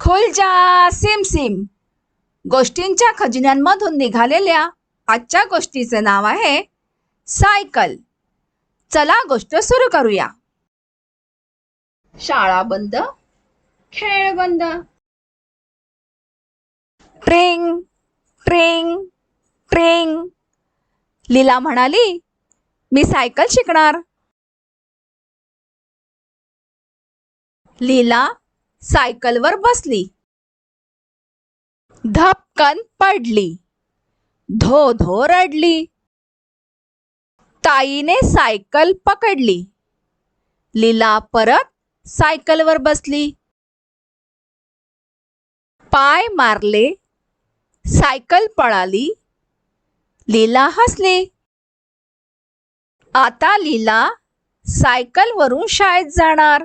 खुलजा SIM SIM. गोष्टींच्या खजिन्यांमधून निघालेल्या आजच्या गोष्टीचे नाव आहे सायकल. चला गोष्ट सुरू करूया. शाळा बंद खेळ बंद. ट्रिंग ट्रिंग ट्रिंग. लीला म्हणाली मी सायकल शिकणार. लीला सायकलवर बसली. धपकन पडली. धो धो रडली. ताईने सायकल पकडली. लीला परत सायकलवर बसली. पाय मारले. सायकल पळाली. लीला हसली. आता लीला सायकलवरून शाळेत जाणार.